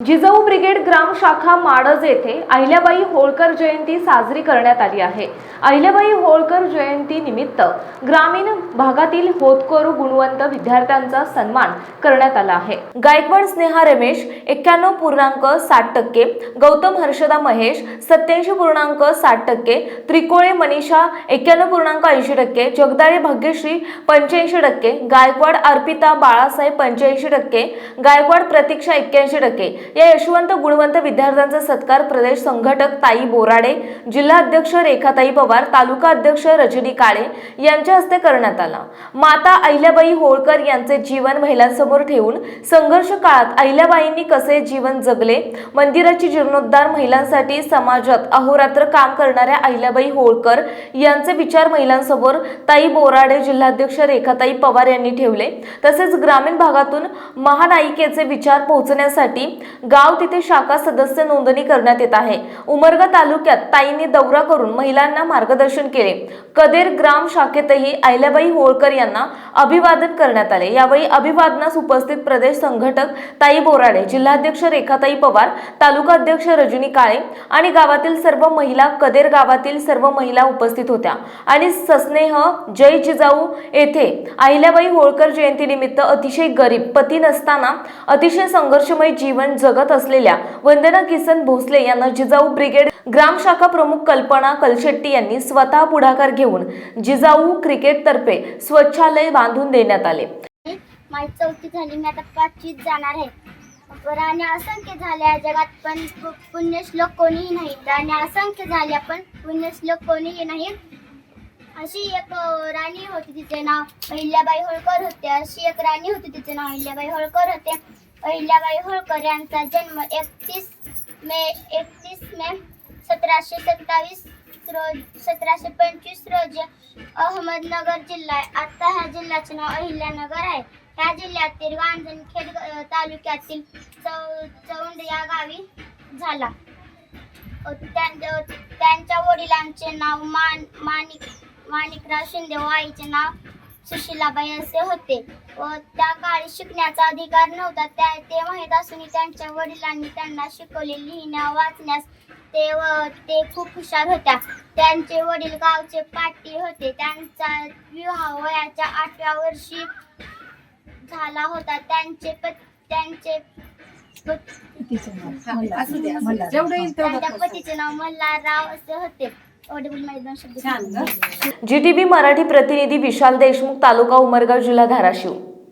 Jijau brigade ग्राम शाखा माडज येथे अहिल्याबाई होळकर जयंती साजरी करण्यात आली आहे. अहिल्याबाई होळकर जयंती निमित्त ग्रामीण भागातील होतकरू गुणवंत विद्यार्थ्यांचा सन्मान करण्यात आला आहे. गायकवाड स्नेहा रमेश एक्क्याण्णव पूर्णांक साठ टक्के गौतम हर्षदा महेश सत्याऐंशी पूर्णांक साठ टक्के त्रिकोळे मनीषा एक्क्याण्णव पूर्णांक ऐंशी टक्के जगदाळे भाग्यश्री पंच्याऐंशी टक्के गायकवाड अर्पिता बाळासाहेब पंच्याऐंशी टक्के गायकवाड प्रतीक्षा एक्क्याऐंशी टक्के या यशवंत गुणवंत विद्यार्थ्यांचा सत्कार प्रदेश संघटक ताई बोराडे जिल्हा अध्यक्ष रेखाताई पवार तालुका अध्यक्ष रजनी काळे यांच्या हस्ते करण्यात आला. माता अहिल्याबाई होळकर यांचे जीवन महिलांसमोर ठेवून संघर्ष काळात अहिल्याबाईंनी कसे जीवन जगले? मंदिराची जीर्णोद्धार महिलांसाठी समाजात अहोरात्र काम करणाऱ्या अहिल्याबाई होळकर यांचे विचार महिलांसमोर ताई बोराडे जिल्हाध्यक्ष रेखाताई पवार यांनी ठेवले. तसेच ग्रामीण भागातून महानायिकेचे विचार पोहोचण्यासाठी गाव तिथे शाखा सदस्य नोंदणी करण्यात येत आहे. उमरगा तालुक्यात ताईंनी दौरा करून महिलांना मार्गदर्शन केले. कदेर ग्राम शाखेतही अहिल्याबाई होळकर यांना अभिवादन करण्यात आले. यावेळी अभिवादनास उपस्थित प्रदेश संघटक ताई बोराडे जिल्हाध्यक्ष रेखाताई पवार तालुका अध्यक्ष रजनी काळे आणि गावातील सर्व महिला कदेर गावातील सर्व महिला उपस्थित होत्या. आणि सस्नेह जय जिजाऊ येथे अहिल्याबाई होळकर जयंतीनिमित्त अतिशय गरीब पती नसताना अतिशय संघर्षमय जीवन जगत असलेल्या वंदना किसन भोसले यांना जिजाऊ ब्रिगेड ग्राम शाखा प्रमुख कल्पना कलशेट्टी यांनी स्वतः पुढाकार घेऊन जिजाऊ क्रिकेट तर्फे स्वच्छालय बांधून देण्यात आले. माझी चौथी झाली मी आता पाचवीत जाणार आहे. पण आणि असंख्य झाल्या जगात पण पुण्यश्लोक कोणीही नाही. आणि असंख्य झाल्या पण पुण्यश्लोक कोणीही नाही. अशी एक राणी होती तिचे नाव अहिल्याबाई होळकर होते. अशी एक राणी होती तिचे नाव अहिल्याबाई होळकर होते. अहिल्याबाई होळकर यांचा जन्म एकतीस मे एकतीस मे सतराशे सत्तावीस रोज सतराशे पंचवीस रोजी अहमदनगर जिल्हा आहे. आता ह्या जिल्ह्याचे नाव अहिल्यानगर आहे. ह्या जिल्ह्यातील गांजणखेड तालुक्यातील चौ चौंड या गावी झाला. त्यां- त्यांच्या वडिलांचे नाव मान माणिक माणिकराव शिंदे व आईचे नाव सुशीलाबाई असे होते. व त्या काळी शिकण्याचा अधिकार नव्हता. त्या ते माहीत असूनही त्यांच्या वडिलांनी त्यांना शिकवले लिहिण्या वाचण्यास ते व ते खूप हुशार होत्या. त्यांचे वडील गावचे पाटी होते. त्यांचा विवाह वयाच्या आठव्या वर्षी झाला होता. त्यांचे त्यांचे पतीचे नाव मल्हारराव असे होते. जी टी व्ही मराठी प्रतिनिधी विशाल देशमुख तालुका उमरगा जिल्हा धाराशिव.